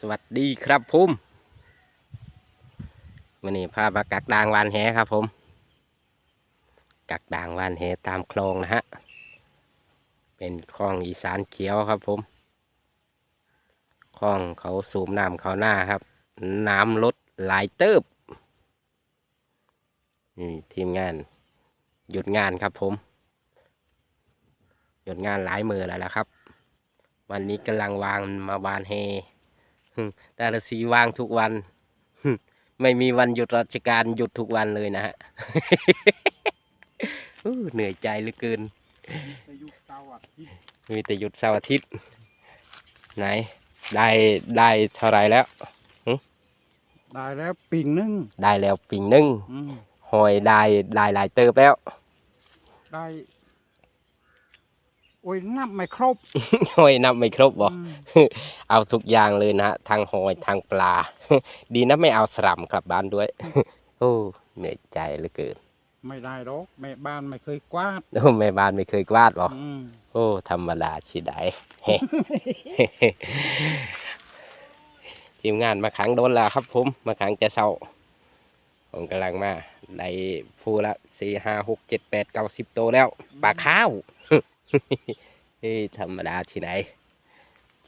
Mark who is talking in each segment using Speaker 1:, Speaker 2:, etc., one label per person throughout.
Speaker 1: สวัสดีครับผมวันนี้พามากักดางวานแหครับผม กักดางวานแหตามคลองนะฮะ เป็นคลองอีสานเขียวครับผม คลองเขาสูบน้ำเขาหน้าครับ น้ำลดหลายเติบนี่ทีมงาน หยุดงานครับผม หยุดงานหลายมือแล้วละครับ วันนี้กำลังวางมาวานเฮหึ แต่ละสีวางทุกวันหึไม่มีวันหยุดราชการหยุดทุกวันเลยนะฮะอู้เหนื่อยใจเหลือเกิน
Speaker 2: ในยุคเตาอะที่
Speaker 1: มีแต่หยุดเสาร์อาทิตย์ ไหน ได้ได้เท่าไหรแล้ว
Speaker 2: ได้แล้วปิ่งนึง
Speaker 1: ได้แล้วปิ่งหนึ่ง
Speaker 2: อืม
Speaker 1: หอยได้ได้หลายเติบแล้ว
Speaker 2: ได้ โอ้ยนับไม่ครบ
Speaker 1: หอยนับไม่ครบบอก
Speaker 2: อืม
Speaker 1: เอาทุกอย่างเลยนะฮะทางหอยทางปลา ดีนะไม่เอาสลัมกลับบ้านด้วย โอ้เหนื่อยใจเหลือเกิน
Speaker 2: ไม่ได้หรอกแม่บ้านไม่เคยกวาด
Speaker 1: โอ้แม่บ้านไม่เคยกวาดบอก
Speaker 2: อืม
Speaker 1: โอ้ธรรมดาชิไดทีมงานมาขังโดนแล้วครับผม มาขังจะเศร้าผมกำลังมาได้พูละสี่ห้าหกเจ็ดแปดเก้าสิบโตวแล้วปลาข้าวเฮ้ย ธรรมดาที่ไหน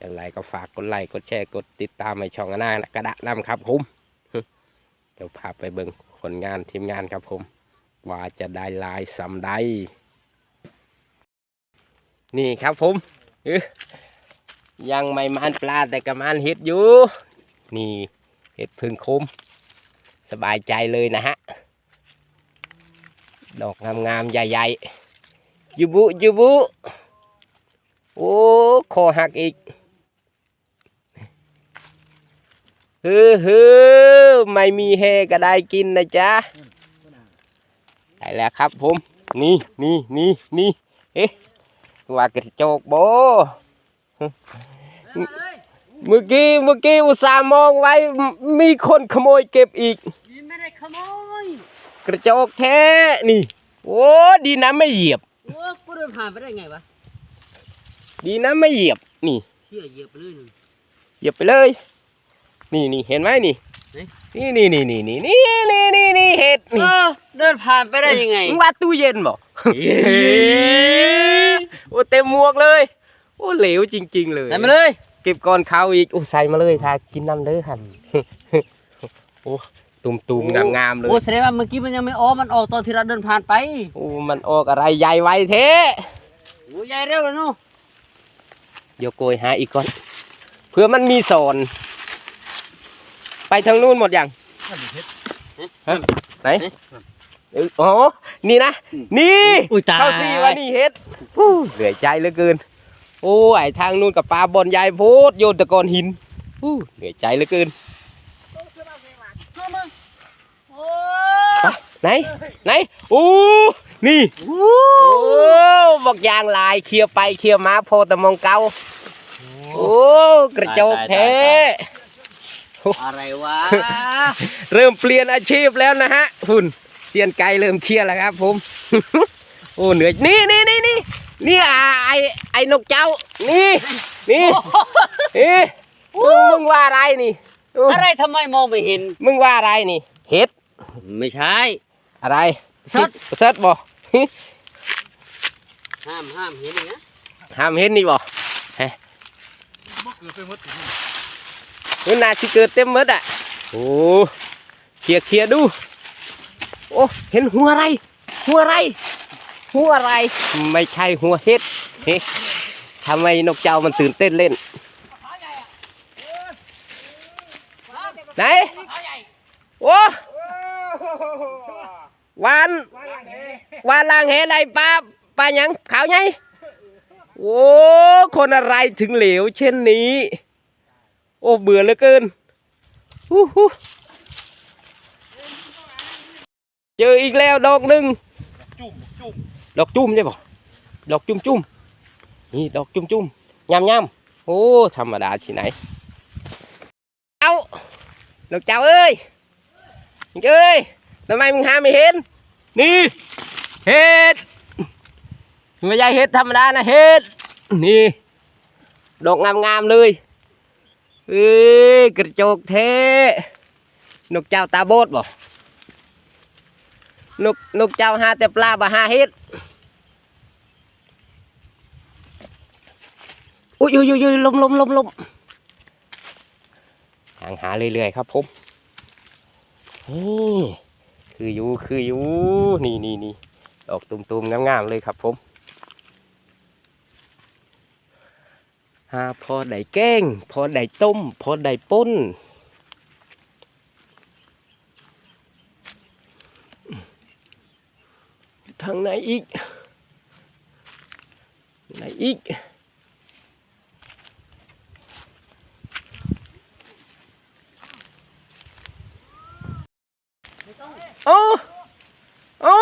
Speaker 1: จังไรก็ฝากกดไลค์กดแชร์กดติดตามในช่องหน้ากระดะนำครับผมเดี๋ยวพาไปเบิ่งผลงานทีมงานครับผม ว่าจะได้ลายสำใดนี่ครับผมยังไม่มานปลาแต่กระมานเห็ดอยู่ นี่เห็ดพึ่งคุมสบายใจเลยนะฮะ ดอกงามๆใหญ่ ๆ ยูบุยูบุโอ้คอหักอีกเฮ้อเฮ้อไม่มีเฮก็ได้กินนะจ๊ะได้แล้วครับผม นี่นี่นี่นี่เอ๊ะว่ากระโจกโบเมื่อกี้เมื่อกี้อุตส่าห์มองไว้มมีคนขโมยเก็บอีก
Speaker 3: นี่ไม่ได้ขโมย
Speaker 1: กระโจกแท้นี่ โอ้ดีนะไม่เหยียบ
Speaker 3: โอ้กูเดินผ่านไปได้ไงวะ
Speaker 1: ดีนะไม่เหยียบนี่
Speaker 3: เชี่ยเหยียบไปเลยหนึ่ง
Speaker 1: เหยียบไปเลย นี่นี่เห็นไหมนี่
Speaker 3: ไหน
Speaker 1: นี่นี่นี่นี่นี่นี่นี่นี่นี่เห็ด
Speaker 3: เอ
Speaker 1: นี่
Speaker 3: อเดินผ่านไปได้ยังไง
Speaker 1: มึงว่าตู้เย็นบ่
Speaker 3: เย้
Speaker 1: โอ้เต็มหมวกเลย โอ้เหลวจริง ๆ เลย
Speaker 3: ใส่มาเลย
Speaker 1: เก็บก่อนเขาอีกโอ้ใส่มาเลยทากินน้ำเลยหันโอ้ ตุ่มตุ่มงามงามๆเลย
Speaker 3: โอ้แสดงว่าเมื่อกี้มันยังไม่ออกมันออกตอนที่เราเดินผ่านไป
Speaker 1: โอ้มันออกอะไรใหญ่ไวเท
Speaker 3: โอ้ยายเร็วเลยเนาะ
Speaker 1: เดี๋ยวโกยหาอีกก่อนเพื่อมันมีสอนไปทางนู้นหมดยังฮะไหนเอออ๋อนี่นะ นี่
Speaker 3: อุ้ยตาย
Speaker 1: เข้าซีว่านี่เฮ็ดอู้เหนื่อยใจเหลือเกิน โอ้ไอทางนู้นกับปลาบอลใหญ่โพดโยนตะกอนหินอู้เหนื่อยใจเหลือเกิน
Speaker 3: โอ้
Speaker 1: ไปไหน ไหน อู้ นี่
Speaker 3: โห
Speaker 1: โอ้บอกยางลายเคลียร์ไปเคลียร์มาโพแตะมองเกาโอ้กระโจกแท้
Speaker 3: อะไรวะ
Speaker 1: เริ่มเปลี่ยนอาชีพแล้วนะฮะหุ่นเซียนไก่เริ่มเคลียร์แล้วครับ ผม โอ้เหนื่อย นี่นี่นี่นี่นี่อ่าไอไอนกเจ้า นี่นี่นี่มึงมึงว่าอะไรนี่โอะ
Speaker 3: ไรทำไมมองไม่เห็น
Speaker 1: มึงว่าอะไรนี่ เห็ด
Speaker 3: ไม่ใช่
Speaker 1: อะไร
Speaker 3: เสิร์ช
Speaker 1: เซิร์ชบ่
Speaker 3: ห้ามห้ามเห็นอย่างเงี้ย
Speaker 1: ห้ามเห็นนี่บ่
Speaker 2: บ่เกิดไปหมด
Speaker 1: มันน่าสิเกิดเต็มหมดอะโอ้เคลียร์เคลียร์ดู โอ้เห็นหัวอะไร หัวอะไร หัวอะไร ไม่ใช่หัวเห็ดเฮ้ทำไมนกเจ้ามันตื่นเต้นเล่น ไหน โอ้ วานวานลางแหใดปลาปลาหยังขาวไงโอ้คนอะไรถึงเหลวเช่นนี้ โอ้เบื่อเหลือเกินฮู้ฮู้เจออีกแล้วดอกหนึ่ง
Speaker 2: จุ่มจุ่ม
Speaker 1: ดอกจุ่มใช่ปะดอกจุ่มจุ่มนี่ดอกจุ่มจุ่มยำยำโอ้ธรรมดาที่ไหนเอาดอกเจ้าเอ้ยเอ้ย ทำไมมึงหาไม่เห็น นี่เห็ดไม่ใช่เห็ดธรรมดานะเห็ดนี่ดอกงามๆเลยเอ้ยกระโจกเทนกเจ้าตาโบดบ่นกนกเจ้าหาแต่ปลาบ่หาเฮ็ดอุ้ยอุ้ยอุ้ยอุ้ยลมลมลมลมหางหาเรื่อยๆครับผมนี่ คืออยู่คืออยู่นี่นี่นี่ดอกตุ่มๆงามๆเลยครับผมหาพอได้แกงพอได้ต้ม พอได้ป่นทางไหนอีกไหนอีก โอ้โอ้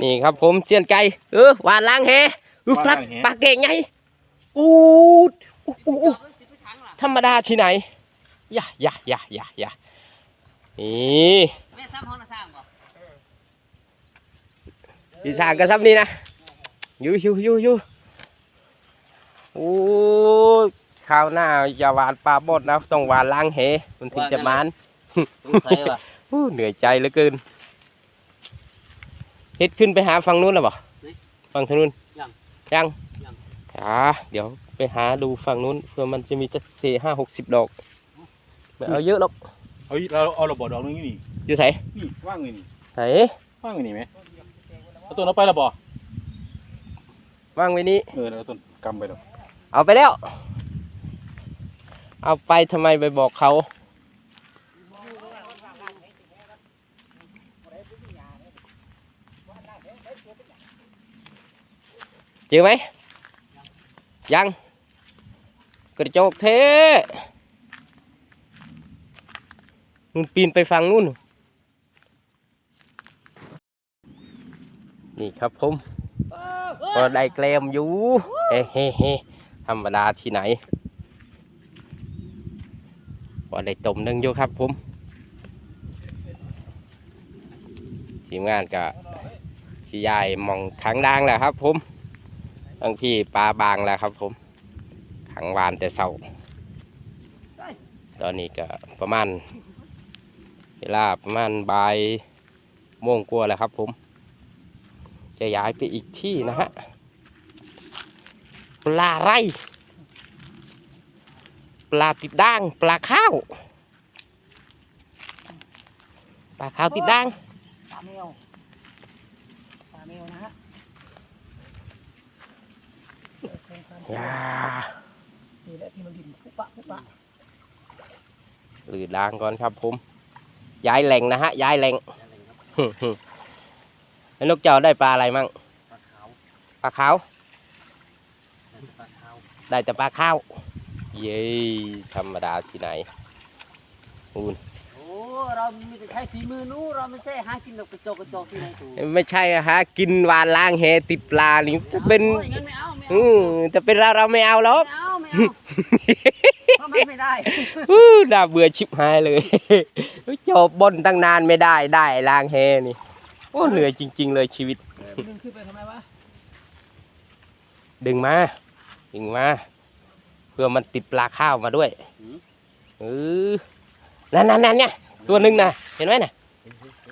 Speaker 1: นี่ครับผมเสียนไก่เออหวานล้างแฮเออปลาปลาเก่งไงอูดอู้อู้อู้ธรรมดาที่ไหนอย่าอย่าอย่าอย่าอย่านี่
Speaker 3: แม่ซ้ำห้องน่ะสร้างบ่
Speaker 1: ดีสร้างกันซับนี่นะอยู่อยู่อยู่อยู่โอ้ย ข้าวหน้าอย่าหวานปลาบดนะต้องหวานล้างแหมันถึงจะมัน
Speaker 3: สงสัยว่า
Speaker 1: อู้เหนื่อยใจเหลือเกินเฮ็ดขึ้นไปหาฝั่งนู้นแล้วบ่ฝั่งทางนู้น
Speaker 3: ยัง
Speaker 1: ยัง
Speaker 3: ยัง
Speaker 1: อ่าเดี๋ยวไปหาดูฝั่งนู้นเพื่อมันจะมีสักสี่ห้าหกสิบดอกไม่เอาเยอะหรอก
Speaker 2: เฮ้ยเราเอาระเบิดดอกนึงนี่
Speaker 1: อยู่ไหน
Speaker 2: นี่ว่างเลยนี่
Speaker 1: ไหน
Speaker 2: ว่างเลยนี่ไหมเอาตัวเราไประบ่
Speaker 1: ว่างไว้นี้
Speaker 2: เออเอาต้นกำไปดอก
Speaker 1: เอาไปแล้ว เอาไปทำไมไปบอกเขา เจอไหม ยัง กระโจกเทนู่นปีนไปฝั่งนู่น นี่ครับผมก็ได้แกลมอยู่ เฮ้เฮ้เฮ้ธรรมดาที่ไหน ก็ได้ตมนึงอยู่ครับผมทีมงานก็สียายมองขังดังแหละครับ ผมทั้งพี่ปลาบางแล้วครับ ผมขังวานแต่เศร้าตอนนี้ก็ประมาณ เวลาประมาณบ่ายโมงกว่าแล้วครับ ผม จะย้ายไปอีกที่นะฮะปลาไร ปลาติดด่างปลาข้าวปลาข้าวติดด่าง
Speaker 4: ปลาแมวปลาแมวนะฮะ
Speaker 1: อย่า
Speaker 4: นี่แหละที่มันดิ่นปุ๊บปะปุ๊บปะ
Speaker 1: หรือด่างก่อนครับผม ย้ายแหล่งนะฮะ ย้ายแหล่งแล้วนกเจ้าได้ปลาอะไรมั่ง
Speaker 3: ปลาขาว
Speaker 1: ปลาขาว
Speaker 3: ปลาขาว
Speaker 1: ได้แต่ปลาข้าว เย้ธรรมดาที่ไหนอูน
Speaker 3: โอ้เรามีแต่ใช้ฝีมือนู้เราไม่ใช่หากินดอกกระจอกกระจอกที่ไหนถูก
Speaker 1: ไม่ใช่อะฮะกินวานล้างแหติดปลานี่จะเป็น
Speaker 3: โอ้ยงั้นไม่เอาไม่เอา
Speaker 1: อืมจะเป็นเราเราไม่เอาหรอก
Speaker 3: ไม่เอาไม่เอาเพราะมันไม่ได้
Speaker 1: อู้น่าเบื่อชิบหายเลย จบบนตั้งนานไม่ได้ได้ล้างแหนี่ โอ้เหนื่อยจริง ๆ เลยชีวิต
Speaker 4: ดึงขึ้นไปทำไมวะ
Speaker 1: ดึงมา ดึงมาเพื่อมันติดปลาข้าวมาด้วย
Speaker 3: หืม
Speaker 1: เออนั่นนั่นนั่นเนี่ยตัวหนึ่งนะเห็นไหมน่ะ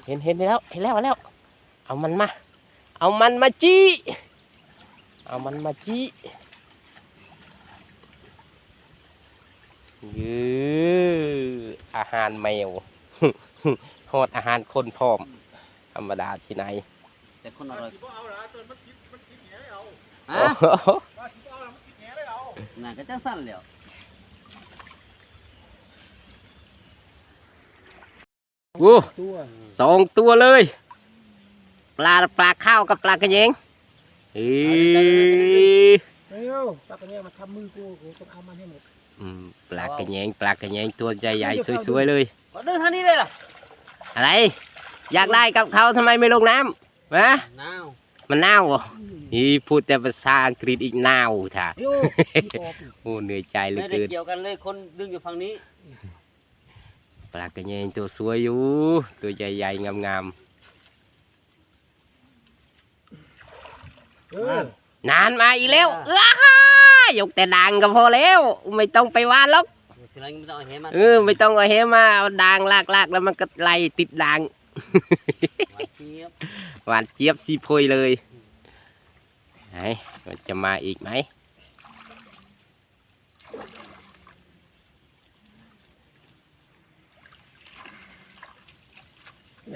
Speaker 1: เห็นเห็นแล้วเห็นแล้วเห็นแล้ว เอามันมา เอามันมาจี้เอามันมาจี้ยืออาหารแมวโหดอาหารคนพร้อม ธรรมดาที่ไหน
Speaker 3: แต่คนอร่อย น่าจะจังสั้นแล้ว
Speaker 1: โอ้
Speaker 4: ตัว
Speaker 1: สองตัวเลย ปลาปลาข้าวกับปลากระเยงเอ้ย
Speaker 4: เร็วปลากระเนียมาทำมือกูกูต้องเอามันให้หมด
Speaker 1: อืมปลากระเยงปลากระเยงตัวใหญ่ๆสวยๆเลย
Speaker 3: ก็เดินทางนี้เลยล่ะ
Speaker 1: อะไร อยากได้กับเขาทำไมไม่ลงน้ำฮะ
Speaker 3: น้าว
Speaker 1: มันหนาวเหรอ นี่พูดแต่ภาษาอังกฤษอีกหนาวท่ะ
Speaker 4: โย่ที่ออกอีก
Speaker 1: โอ้เหนื่อยใจเหลื
Speaker 3: ไม่
Speaker 1: อ
Speaker 3: ได้
Speaker 1: เกิน
Speaker 3: เกี่ยวกันเลยคนดึงอยู่ฝั่งนี้
Speaker 1: ปลากระเยงตัวสวยอยู่ ตัวใหญ่ๆงาม
Speaker 4: เออ
Speaker 1: ๆนานมาอีกแล้วเอ้ายกแต่ด่างก็พอแล้ว ไม่ต้องไปวานหรอก
Speaker 3: ทีหลังไม่ต้องเอาเห็นมัน
Speaker 1: เออไม่ต้องเอาเฮมาเอาด่างลากลากแล้วมันก็ไล่ติดด่าง
Speaker 3: หวานเจี๊ยบ
Speaker 1: หวานเจี๊ยบซีโพยเลยไหน มันจะมาอีกไหม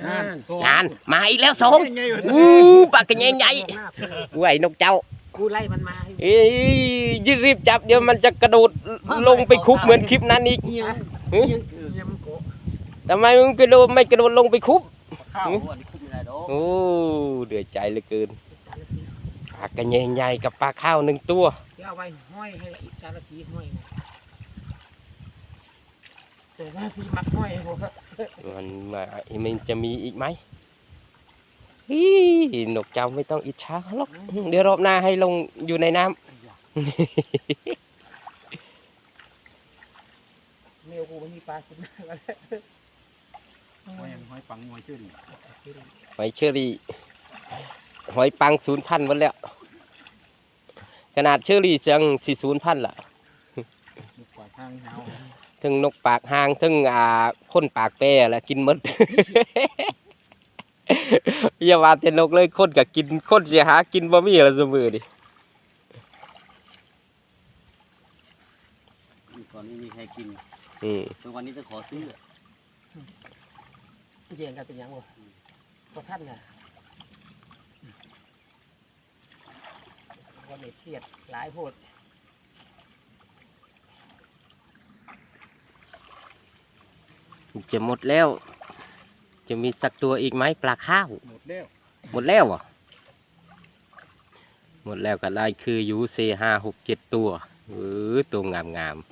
Speaker 2: งาน
Speaker 1: งานมาอีกแล้วสอง
Speaker 2: ใหญ่ๆอยู่
Speaker 1: อู้ปากกันใหญ่ๆอุ้ยนกเจ้า
Speaker 4: กูไล่มันมาให้
Speaker 1: เอ้ยยืดรีบจับเดี๋ยวมันจะกระโดดลงไปคุบเหมือนคลิปนั้นอีก
Speaker 3: เอียง
Speaker 1: เฮ้ย
Speaker 3: เอียง
Speaker 4: เนี่ยมันโกะ
Speaker 1: ทำไมมึงกระโดดไม่กระโดดลงไปคุบ
Speaker 2: ข้าว
Speaker 3: โอ้อันนี้คุมไม่ได้ดอก
Speaker 1: โอ้เดือดใจเหลือเกินปากกันใหญ่ๆกับปลาข้าวหนึ่งตัว
Speaker 4: เดี๋ยวเอาไว้ห้อยให้อีกจานละสีห้อยนะแต่หน้าสีมักห้อยให้ผม
Speaker 1: มันมามันจะมีอีกไหมฮี่นกเจ้าไม่ต้องอิจฉาเขาหรอกเดี๋ยวรอบหน้าให้ลงอยู่ในน้ำ
Speaker 4: เมียกูไม่มีปลากินแล้ว
Speaker 2: หอยหอยปังหอยชื่อดิ
Speaker 1: หอยเชอรี่ หอยปังศูนย์พันหมดแล้ว ขนาดเชอรี่ยังสี่ศูนย์พันล่ะ
Speaker 2: ลูกปลาทางเงา
Speaker 1: ถึงนกปากหางถึงอ่าคนปากแปรแล้วกินหมดอย่าว่าแต่นกเลยคนก็กินคนเสียหากินบะหมี่ละเสมอดิ
Speaker 3: ก่อนไม่มีใครกิน
Speaker 1: อืม
Speaker 3: ทุกวันนี้จะขอซื้อ
Speaker 4: เจียงกันเป็นยังวะก็ท่านน่ะ วันนี้เครียดหลายโพด
Speaker 1: จะหมดแล้ว จะมีสักตัวอีกไหมปลาข้าว
Speaker 2: หมดแล้ว
Speaker 1: หมดแล้วเหรอะหมดแล้วก็ได้คืออยู่เซห้าหกเจ็ดตัวเออตัวงามงาม
Speaker 3: มั่วๆ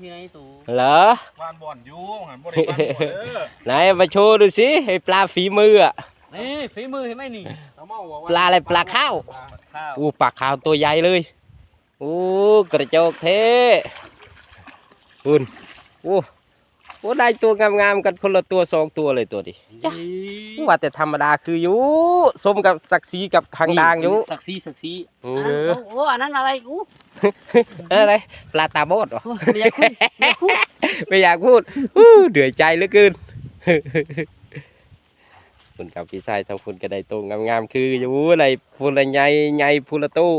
Speaker 3: ทีไหนตู่
Speaker 1: ๆเหรอ
Speaker 2: วานบ่อนอยู่หันบ่ได้วานบ่อนเด้อ
Speaker 1: ไหนมาโชว์ดูสิไอ้ปลาฝีมืออะ
Speaker 3: นี่ฝีมือเห็นไหมนี่
Speaker 2: ตาเมาบอกว่
Speaker 1: ปลาอะไรปลาข้าว
Speaker 3: ข้าว
Speaker 1: อู้ปลาขาวตัวใหญ่เลยอู้กระจกเทคุณอู้ โอ้ได้ตัวงามๆกันคนละตัวสองตัวเลยตัวดิจ้ะว่าแต่ธรรมดาคืออยู่สมกับศักดิ์ศรีกับทางดางอยู่
Speaker 3: สักซีสักซี
Speaker 1: เอ
Speaker 3: อันนั้น
Speaker 1: อ
Speaker 3: โอ้อันนั้นอะไรอู้
Speaker 1: อะไรปลาตาโบดเหรอ
Speaker 3: ไม่อยากคุยไม่อยากคุย
Speaker 1: ไม่อยากพูดอู้เดือดใจเหลือเกินคุณกับพี่ชายทางคุณก็ได้ตรงงามๆคืออยู่ในพูละใหญ่ใหญ่พูละตู้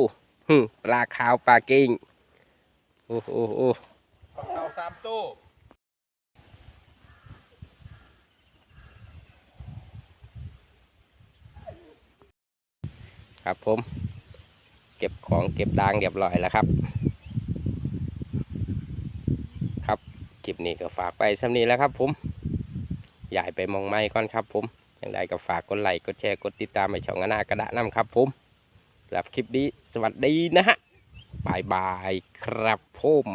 Speaker 1: หึปลาขาวปลาเก่งโอ้โหโอ้
Speaker 2: ข้าวสามตู้
Speaker 1: ครับผม เก็บของเก็บดางเรียบร้อยแล้วครับ ครับคลิปนี้ก็ฝากไปสำนีแล้วครับผมย้ายไปมองไม้ก่อนครับผมอย่างไรก็ฝากกดไลค์กดแชร์กดติดตามไปช่องอานากระดะน้ำครับผมสำหรับคลิปนี้สวัสดีนะฮะบายบายครับผม